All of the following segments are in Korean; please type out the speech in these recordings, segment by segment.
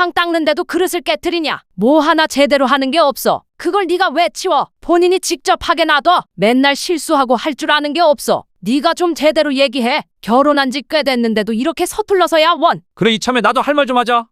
상 닦는데도 그릇을 깨뜨리냐? 뭐 하나 제대로 하는 게 없어. 그걸 네가 왜 치워? 본인이 직접 하게 놔둬. 맨날 실수하고 할 줄 아는 게 없어. 네가 좀 제대로 얘기해. 결혼한 지 꽤 됐는데도 이렇게 서툴러서야 원. 그래 이참에 나도 할 말 좀 하자.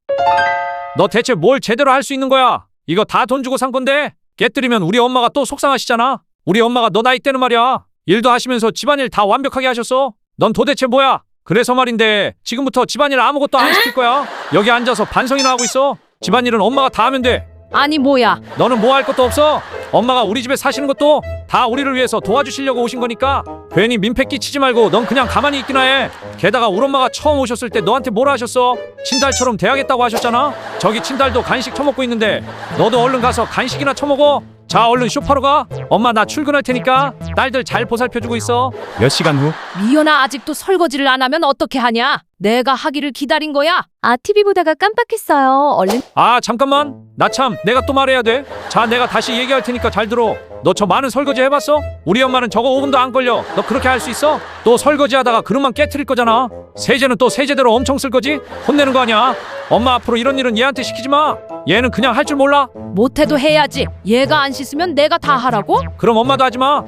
너 대체 뭘 제대로 할 수 있는 거야? 이거 다 돈 주고 산 건데 깨뜨리면 우리 엄마가 또 속상하시잖아. 우리 엄마가 너 나이 때는 말이야. 일도 하시면서 집안일 다 완벽하게 하셨어. 넌 도대체 뭐야? 그래서 말인데 지금부터 집안일 아무것도 안 시킬 거야. 여기 앉아서 반성이나 하고 있어. 집안일은 엄마가 다 하면 돼. 아니 뭐야? 너는 뭐 할 것도 없어. 엄마가 우리 집에 사시는 것도 다 우리를 위해서 도와주시려고 오신 거니까 괜히 민폐 끼치지 말고 넌 그냥 가만히 있기나 해. 게다가 우리 엄마가 처음 오셨을 때 너한테 뭐라 하셨어? 친달처럼 돼야겠다고 하셨잖아. 저기 친달도 간식 처먹고 있는데 너도 얼른 가서 간식이나 처먹어. 자 얼른 쇼파로 가. 엄마 나 출근할 테니까 딸들 잘 보살펴주고 있어. 몇 시간 후 미연아 아직도 설거지를 안 하면 어떻게 하냐? 내가 하기를 기다린 거야. 아, TV 보다가 깜빡했어요. 얼른 아 잠깐만 나 참 내가 또 말해야 돼 자 내가 다시 얘기할 테니까 잘 들어 너 저 많은 설거지 해봤어? 우리 엄마는 저거 5분도 안 걸려 너 그렇게 할 수 있어? 또 설거지 하다가 그릇만 깨트릴 거잖아 세제는 또 세제대로 엄청 쓸 거지? 혼내는 거 아니야 엄마 앞으로 이런 일은 얘한테 시키지 마 얘는 그냥 할 줄 몰라 못해도 해야지. 얘가 안 씻으면 내가 다 하라고? 그럼 엄마도 하지 마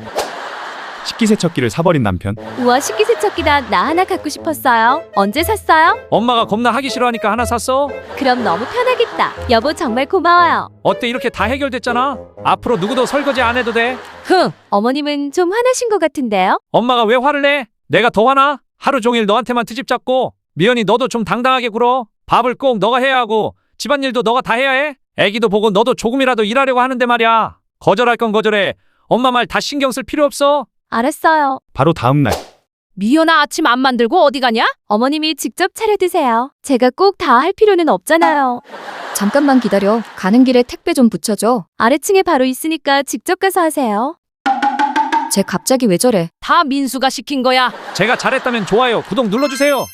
식기세척기를 사버린 남편 우와 식기세척기다. 나 하나 갖고 싶었어요. 언제 샀어요? 엄마가 겁나 하기 싫어하니까 하나 샀어 그럼 너무 편하겠다. 여보 정말 고마워요. 어때 이렇게 다 해결됐잖아 앞으로 누구도 설거지 안 해도 돼 흥. 어머님은 좀 화나신 것 같은데요? 엄마가 왜 화를 내? 내가 더 화나? 하루 종일 너한테만 트집 잡고 미연이 너도 좀 당당하게 굴어 밥을 꼭 너가 해야 하고 집안일도 너가 다 해야 해 애기도 보고 너도 조금이라도 일하려고 하는데 말이야 거절할 건 거절해 엄마 말 다 신경 쓸 필요 없어 알았어요. 바로 다음 날 미연아 아침 안 만들고 어디 가냐? 어머님이 직접 차려 드세요. 제가 꼭 다 할 필요는 없잖아요. 잠깐만 기다려. 가는 길에 택배 좀 붙여줘. 아래층에 바로 있으니까 직접 가서 하세요. 쟤 갑자기 왜 저래? 다 민수가 시킨 거야. 제가 잘했다면 좋아요 구독 눌러주세요